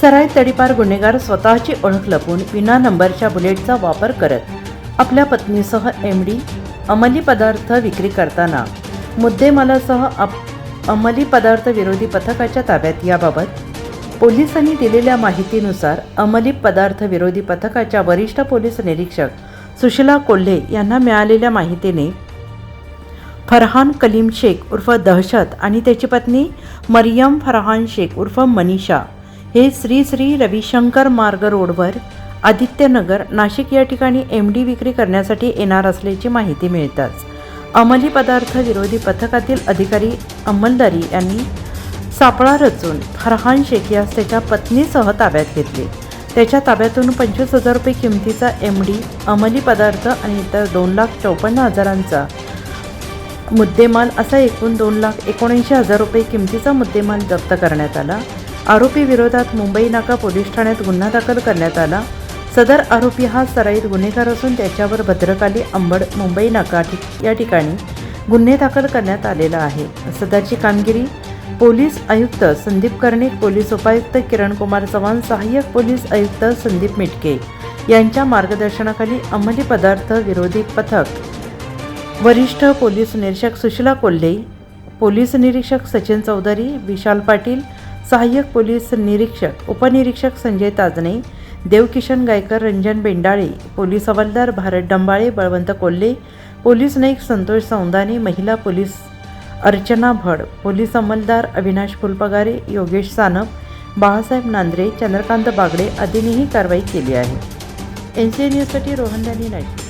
सराईत तडीपार गुन्हेगार स्वतःची ओळख लपून विना नंबरच्या बुलेटचा वापर करत आपल्या पत्नीसह एम डी अंमली पदार्थ विक्री करताना. मुद्देमालासह अप अंमली पदार्थ विरोधी पथकाच्या ताब्यात. याबाबत पोलिसांनी दिलेल्या माहितीनुसार अंमली पदार्थ विरोधी पथकाच्या वरिष्ठ पोलीस निरीक्षक सुशीला कोल्हे यांना मिळालेल्या माहितीने फरहान कलीम शेख उर्फ दहशत आणि त्याची पत्नी मरियम फरहान शेख उर्फ मनीषा हे श्री श्री रविशंकर मार्ग रोडवर आदित्यनगर नाशिक या ठिकाणी एम डी विक्री करण्यासाठी येणार असल्याची माहिती मिळताच अंमली पदार्थ विरोधी पथकातील अधिकारी अंमलदारी यांनी सापळा रचून फरहान शेख यास त्याच्या पत्नीसह ताब्यात घेतले. त्याच्या ताब्यातून पंचवीस हजार रुपये किमतीचा एम डी अंमली पदार्थ आणि इतर दोन लाख चौपन्न हजारांचा मुद्देमाल असा एकूण दोन लाख एकोणऐंशी हजार रुपये किमतीचा मुद्देमाल जप्त करण्यात आला. आरोपी विरोधात मुंबई नाका पोलीस ठाण्यात गुन्हा दाखल करण्यात आला. सदर आरोपी हा सराईत गुन्हेगार असून त्याच्यावर भद्रकाली अंबड मुंबई नाका ठिक या ठिकाणी गुन्हे दाखल करण्यात आलेला आहे. सदरची कामगिरी पोलीस आयुक्त संदीप कर्णिक पोलीस उपायुक्त किरण कुमार चव्हाण सहाय्यक पोलीस आयुक्त संदीप मिटके यांच्या मार्गदर्शनाखाली अंमली पदार्थ विरोधी पथक. वरिष्ठ पोलीस निरीक्षक सुशीला कोल्हे पोलीस निरीक्षक सचिन चौधरी विशाल पाटील सहाय्यक पोलीस निरीक्षक उपनिरीक्षक संजय ताजणे देवकिशन गायकर रंजन बेंडाळे पोलीस हवालदार भारत डंबाळे बळवंत कोल्हे पोलीस नाईक संतोष सौंदाने महिला पोलीस अर्चना भड पोलीस अंमलदार अविनाश फुलपगारे योगेश सानप बाळासाहेब नांद्रे चंद्रकांत बागडे आदींनीही कारवाई केली आहे. एन सी न्यूजसाठी रोहन दानी नाईक